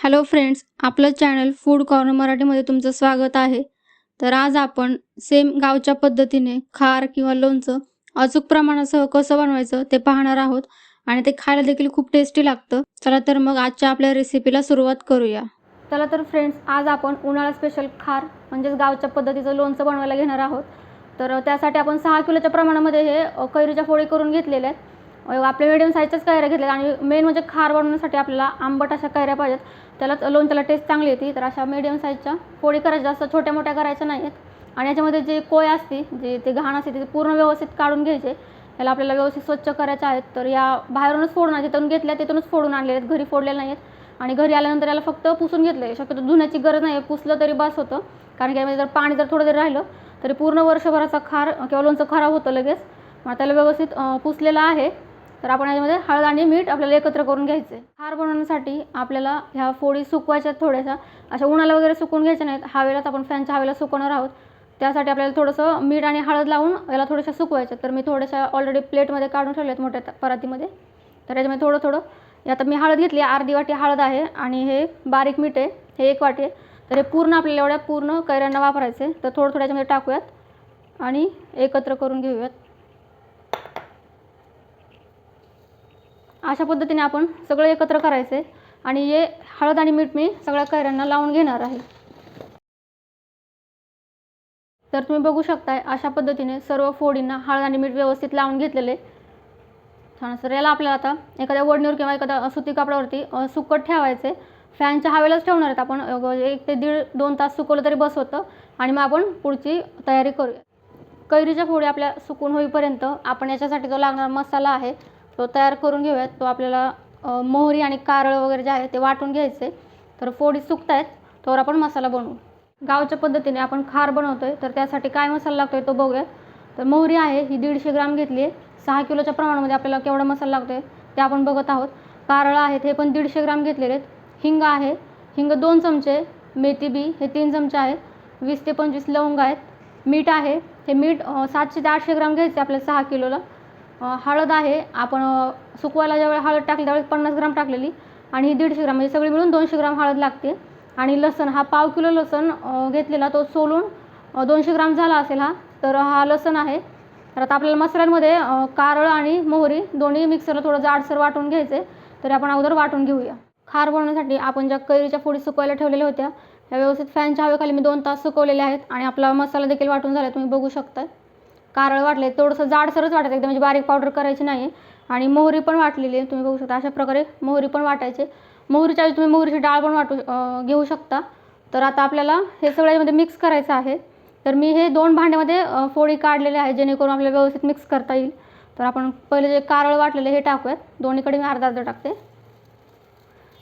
Hello friends आपलं channel food corner मराठीमध्ये तुमचं स्वागत आहे. तर आज आपण सेम गावच्या पद्धतीने खार किंवा लोणचं अचूक प्रमाणासह कसं बनवायचं ते पाहणार आहोत आणि ते खायला देखील खूप टेस्टी लागतं. चला तर मग आजच्या आपल्या रेसिपीला सुरुवात करूया. चला तर फ्रेंड्स आज आपण उन्हाळा स्पेशल खार म्हणजेच गावच्या पद्धतीचं लोणचं बनवायला घेणार आहोत. तर त्यासाठी आपण सहा किलोच्या प्रमाणामध्ये हे कैरीच्या फोळी करून घेतलेल्या आहेत. आपल्या मिडियम साईजच्याच कैऱ्या घेतल्या आणि मेन म्हणजे खार बनवण्यासाठी आपल्याला आंबट अशा कैऱ्या पाहिजेत. त्यालाच लोणच्याला टेस्ट चांगली येते. तर अशा मिडियम साईजच्या फोडी करायच्या. जास्त छोट्या मोठ्या करायच्या नाही आहेत आणि याच्यामध्ये जे कोय असते जे ते घाण असते ते पूर्ण व्यवस्थित काढून घ्यायचे. याला आपल्याला व्यवस्थित स्वच्छ करायचे आहेत. तर या बाहेरूनच फोडून तिथून घेतल्या तिथूनच फोडून आणलेले आहेत. घरी फोडलेले नाही आहेत आणि घरी आल्यानंतर याला फक्त पुसून घेतलं. आहे शक्यतो धुण्याची गरज नाही आहे पुसलं तरी बस होतं. कारण की यामध्ये जर पाणी जर थोडं जरी राहिलं तरी पूर्ण वर्षभराचा खार किंवा लोणचं खराब होतं लगेच. मग त्याला व्यवस्थित पुसलेलं आहे. तर आपण याच्यामध्ये हळद आणि मीठ आपल्याला एकत्र करून घ्यायचं. हार बनवण्यासाठी आपल्याला ह्या फोडी सुकवायच्या थोड्याशा अशा उन्हाला वगैरे सुकवून घ्यायच्या नाहीत. हवेलाच आपण फॅनच्या हवेला सुकवणार आहोत. त्यासाठी आपल्याला थोडंसं मीठ आणि हळद लावून याला थोड्याशा सुकवायच्या. तर मी थोड्याशा ऑलरेडी प्लेटमध्ये काढून ठेवल्यात मोठ्या परातीमध्ये. तर याच्यामध्ये थोडं थोडं. हे आता मी हळद घेतली अर्धी वाटी हळद आहे आणि हे बारीक मीठ आहे. हे एक वाटी आहे. तर हे पूर्ण आपल्याला एवढ्या पूर्ण कैऱ्यांना वापरायचे. आहे. तर थोडं थोडं याच्यामध्ये टाकूयात आणि एकत्र करून घेऊयात. अशा पद्धतीने आपण सगळं एकत्र करायचं आहे आणि हे हळद आणि मीठ मी सगळ्या कैऱ्यांना लावून घेणार आहे. तर तुम्ही बघू शकताय अशा पद्धतीने सर्व फोडींना हळद आणि मीठ व्यवस्थित लावून घेतलेले. छान याला आपल्याला आता एखाद्या वडणीवर किंवा एखाद्या सुती कापडावरती सुकट ठेवायचे फॅनच्या हवेलाच ठेवणार आहेत आपण. एक ते दीड दोन तास सुकवलं तरी बस होतं. आणि मग आपण पुढची तयारी करूया. कैरीच्या फोडी आपल्या सुकून होईपर्यंत आपण याच्यासाठी जो लागणारा मसाला आहे तो तयार करून घेऊयात. तो आपल्याला मोहरी आणि कारळ वगैरे जे आहे ते वाटून घ्यायचे. तर फोडी सुकत आहेत तोवर आपण मसाला बनवू. गावच्या पद्धतीने आपण खार बनवतो आहे तर त्यासाठी काय मसाला लागतो आहे तो बघूया. तर मोहरी आहे ही दीडशे ग्राम घेतली आहे सहा किलोच्या प्रमाणामध्ये आपल्याला केवढा मसाला लागतो आहे ते आपण बघत आहोत. कारळ आहेत हे पण दीडशे ग्राम घेतलेले आहेत. हिंग आहे हिंग दोन चमचे मेथी बी हे तीन चमचे आहेत. वीस ते पंचवीस लवंग आहेत. मीठ आहे हे मीठ सातशे ते आठशे ग्राम घ्यायचे आपल्याला सहा किलोला. हळद आहे. आपण सुकवायला ज्यावेळी हळद टाकली त्यावेळेस पन्नास ग्राम टाकलेली आणि दीडशे ग्राम म्हणजे सगळी मिळून दोनशे ग्राम हळद लागते. आणि लसण हा पाव किलो लसण घेतलेला तो सोलून दोनशे ग्राम झाला असेल हा तर हा लसण आहे. तर आता आपल्याला मसाल्यांमध्ये कारळ आणि मोहरी दोन्ही मिक्सरला थोडं जाडसर वाटून घ्यायचे. तरी आपण अगोदर वाटून घेऊया. खार बनवण्यासाठी आपण ज्या कैरीच्या फोडी सुकवायला ठेवलेल्या होत्या त्या व्यवस्थित फॅनच्या हवेखाली मी दोन तास सुकवलेल्या आहेत आणि आपला मसाला देखील वाटून झाला तुम्ही बघू शकता कारळ वाटले थोडंसं जाडसरच वाटायचं एकदम म्हणजे बारीक पावडर करायची नाही. आणि मोहरी पण वाटलेली आहे. तुम्ही बघू शकता अशा प्रकारे मोहरी पण वाटायचे. मोहरीच्या ऐवजी तुम्ही मोहरीची डाळ पण वाटू घेऊ शकता. तर आता आपल्याला हे सगळ्यामध्ये मिक्स करायचं आहे. तर मी हे दोन भांड्यामध्ये फोडी काढलेले आहे जेणेकरून आपल्याला व्यवस्थित मिक्स करता येईल. तर आपण पहिले जे कारळ वाटलेले हे टाकूयात. दोन्हीकडे मी अर्धा अर्धा टाकते.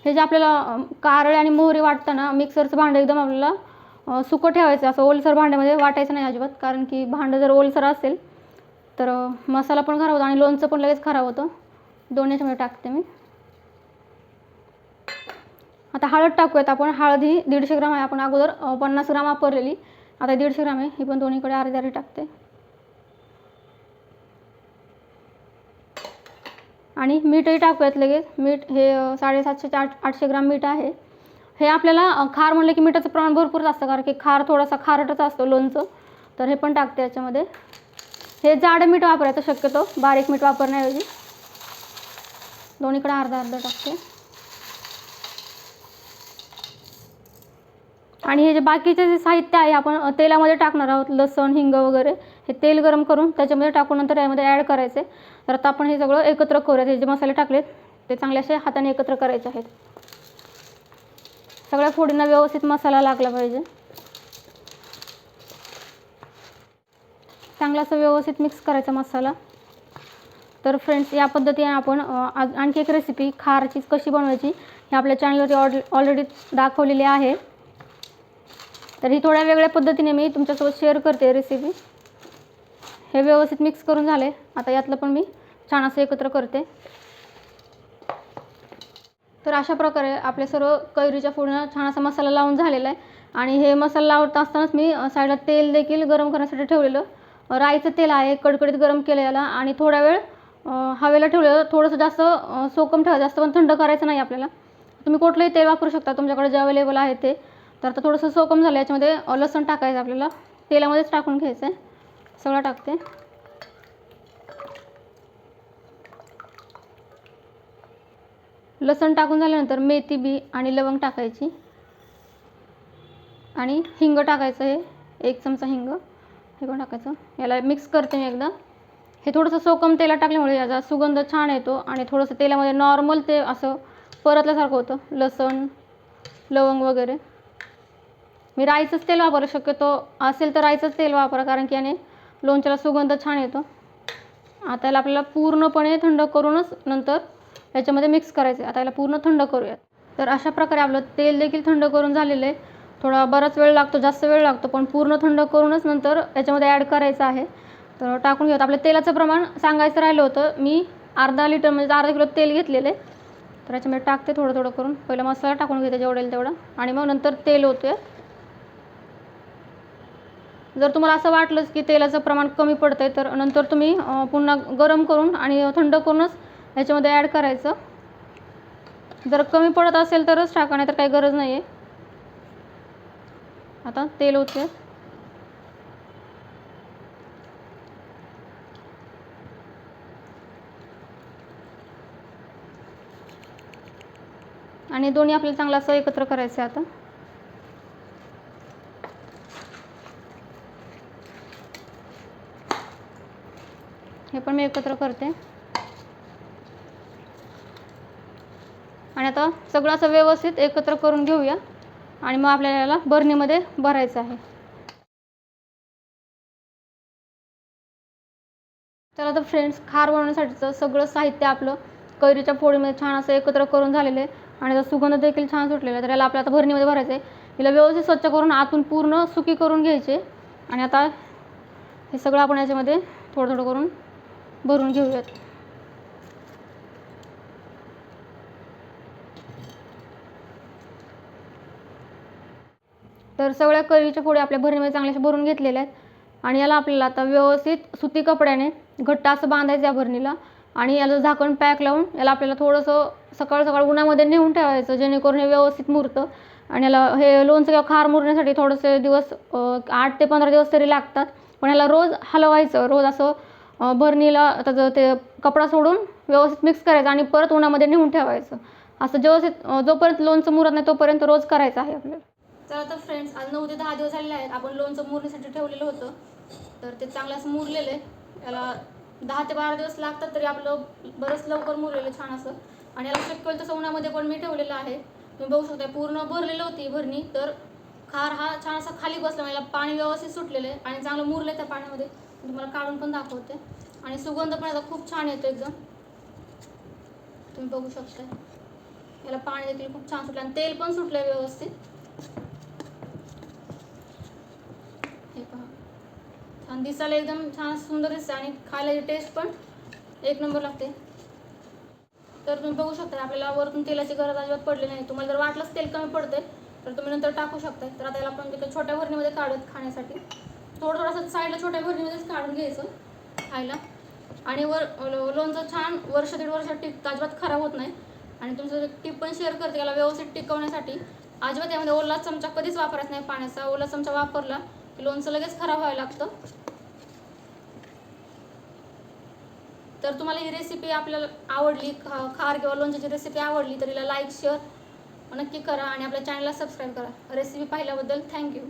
हे जे आपल्याला कारळ आणि मोहरी वाटताना मिक्सरचं भांडं एकदम आपल्याला सुकं ठेवायचं. असं ओलसर भांड्यामध्ये वाटायचं नाही अजिबात कारण की भांडं जर ओलसर असेल तर मसाला पण खराब होतो आणि लोणचं पण लगेच खराब होतं. दोन याच्यामध्ये टाकते मी. आता हळद टाकूयात आपण. हळद ही दीडशे ग्राम आहे. आपण अगोदर पन्नास ग्राम वापरलेली. आता दीडशे ग्राम आहे. ही पण दोन्हीकडे अर्धी अर्धी टाकते. आणि मीठही टाकूयात लगेच. मीठ हे साडेसातशे ते आठ आठशे ग्राम मीठ आहे. हे आपल्याला खार म्हणलं की मिठाचं प्रमाण भरपूर असतं कारण की खार थोडासा खारटच असतो लोणचं. तर हे पण टाकते याच्यामध्ये. हे जाडं मीठ वापरायचं शक्यतो बारीक मीठ वापरण्याऐवजी. दोन्हीकडे अर्धा अर्धा टाकते. आणि हे जे बाकीचे जे साहित्य आहे आपण तेलामध्ये टाकणार आहोत लसण हिंग वगैरे हे तेल गरम करून त्याच्यामध्ये टाकून नंतर यामध्ये ॲड करायचे. तर आता आपण हे सगळं एकत्र करूयात हे जे मसाले टाकलेत ते चांगले असे हाताने एकत्र करायचे आहेत. सगळ्या फोडींना व्यवस्थित मसाला लागला पाहिजे. चांगला असं व्यवस्थित मिक्स करायचा मसाला. तर फ्रेंड्स या पद्धतीने आपण आणखी एक रेसिपी खारची कशी बनवायची हे आपल्या चॅनलवरती ऑल ऑलरेडी दाखवलेली आहे. तर ही थोड्या वेगळ्या पद्धतीने मी तुमच्यासोबत शेअर करते रेसिपी हे व्यवस्थित मिक्स करून झाले. आता यातलं पण मी छान असं एकत्र करते. तर अशा प्रकारे आपले सर्व कैरीच्या फोडणं छान असा मसाला लावून झालेला आहे. आणि हे मसाला लावत असतानाच मी साईडला तेल देखील गरम करण्यासाठी ठेवलेलं. राईचं तेल आहे कडकडीत गरम केलेलं. आणि थोडा वेळ हवेला ठेवलेलं. थोडंसं जास्त सोकम ठेवा जास्त पण थंड करायचं नाही आपल्याला. तुम्ही कुठलंही तेल वापरू शकता तुमच्याकडे जे अवेलेबल आहे ते. तर आता थोडंसं सोकम झालं याच्यामध्ये लसण लसूण टाकायचं आपल्याला. तेलामध्येच टाकून घ्यायचं आहे सगळं टाकते. लसण टाकून झाल्यानंतर मेथी बी आणि लवंग टाकायची. आणि हिंग टाकायचं हे एक चमचा हिंग. हे पण टाकायचं. याला मिक्स करते मी एकदा. हे थोडंसं सोकम तेलात टाकल्यामुळे याचा सुगंध छान येतो आणि थोडंसं तेलामध्ये नॉर्मल ते असं परतल्यासारखं होतं. लसण लवंग वगैरे. मी राईचंच तेल वापरू शक्यतो असेल तर राईचंच तेल वापरा कारण की याने लोणच्याला सुगंध छान येतो. आता याला आपल्याला पूर्णपणे थंड करूनच नंतर याच्यामध्ये मिक्स करायचं आहे आता याला पूर्ण थंड करूयात. तर अशा प्रकारे आपलं तेल देखील थंड करून झालेलं आहे. थोडा बराच वेळ लागतो जास्त वेळ लागतो पण पूर्ण थंड करूनच नंतर याच्यामध्ये ॲड करायचं आहे. तर टाकून घेऊयात. आपलं तेलाचं प्रमाण सांगायचं राहिलं होतं मी अर्धा लिटर म्हणजे अर्धा किलो तेल घेतलेलं आहे. तर याच्यामध्ये टाकते थोडं थोडं करून. पहिला मसाला टाकून घेते जेवढेल तेवढं तेवढा. आणि मग नंतर तेल होतं जर तुम्हाला असं वाटलंच की तेलाचं प्रमाण कमी पडतं आहे तर नंतर तुम्ही पुन्हा गरम करून आणि थंड करूनच ह्याच्यामध्ये ॲड करायचं. जर कमी पडत असेल तरच टाका नाही तर काही गरज नाही आहे आता तेल होते आणि दोन्ही आपल्याला चांगलं असं एकत्र करायचं आहे आता. हे पण मी एकत्र करते. आणि आता सगळं असं व्यवस्थित एकत्र करून घेऊया. आणि मग आपल्याला याला बरणीमध्ये भरायचं आहे. तर फ्रेंड्स खार बनवण्यासाठीचं सगळं साहित्य आपलं कैरीच्या पोळीमध्ये छान असं एकत्र करून झालेलं आहे. आणि त्याचा सुगंध देखील छान सुटलेला आहे. तर याला आपल्याला आता भरणीमध्ये भरायचं आहे. हिला व्यवस्थित स्वच्छ करून आतून पूर्ण सुकी करून घ्यायचे आणि आता हे सगळं आपण याच्यामध्ये थोडं थोडं करून भरून घेऊयात. तर सगळ्या कैरीच्या फोडी आपल्या भरणीमध्ये चांगल्याशा भरून घेतलेल्या आहेत. आणि याला आपल्याला आता व्यवस्थित सुती कपड्याने घट्ट असं बांधायचं या भरणीला आणि याला झाकण पॅक लावून याला आपल्याला थोडंसं सकाळ सकाळ उन्हामध्ये नेऊन ठेवायचं जेणेकरून हे व्यवस्थित मुरतं. आणि याला हे लोणचं किंवा खार मुरण्यासाठी थोडेसे दिवस आठ ते पंधरा दिवस तरी लागतात. पण याला रोज हलवायचं रोज असं भरणीला त्याचं ते कपडा सोडून व्यवस्थित मिक्स करायचं आणि परत उन्हामध्ये नेऊन ठेवायचं. असं व्यवस्थित जोपर्यंत लोणचं मुरत नाही तोपर्यंत रोज करायचं आहे आपल्याला. तर आता फ्रेंड्स आज नऊ ते दहा दिवस झालेले आहेत. आपण लोणचं मुरण्यासाठी ठेवलेलं होतं. तर ते चांगलं असं मुरलेलं आहे. याला दहा ते बारा दिवस लागतात तरी आपलं बरंच लवकर मुरलेलं आहे छान असं. आणि याला शक्य होईल तसं उन्हामध्ये पण मी ठेवलेलं आहे. तुम्ही बघू शकता पूर्ण भरलेलं होती भरणी. तर खार हा छान असा खाली बसला म्हणजे याला पाणी व्यवस्थित सुटलेलं आहे. आणि चांगलं मुरलं त्या पाण्यामध्ये. तुम्हाला काढून पण दाखवते. आणि सुगंध पण याचा खूप छान येतो एकदम. तुम्ही बघू शकता याला पाणी देखील खूप छान सुटलं. आणि तेल पण सुटलं व्यवस्थित हे पहा छान दिसायला एकदम छान सुंदर दिसते आणि खायला टेस्ट पण एक नंबर लागते. तर तुम्ही बघू शकता आपल्याला वरतून तेलाची गरज अजिबात पडली नाही. तुम्हाला जर वाटलंच तेल कमी पडते तर तुम्ही नंतर टाकू शकता तर आता याला आपण तिथे छोट्या भरणीमध्ये काढत खाण्यासाठी. थोडं थोडंसं साईडला छोट्या भरणीमध्येच काढून घ्यायचं खायला. आणि वर लोणचं छान वर्ष दीड वर्ष टिकतं अजिबात खराब होत नाही. आणि तुमचं टिप पण शेअर करते याला व्यवस्थित टिकवण्यासाठी. अजिबात यामध्ये ओला चमचा कधीच वापरायचा नाही. पाण्याचा ओला चमचा वापरला की लोणचं लगेच खराब व्हायला लागतं. तर तुम्हाला ही रेसिपी आपल्याला आवडली खा खार किंवा लोणच्याची रेसिपी आवडली तर हिला लाईक शेअर नक्की करा आणि आपल्या चॅनलला सबस्क्राईब करा. रेसिपी पाहिल्याबद्दल थँक्यू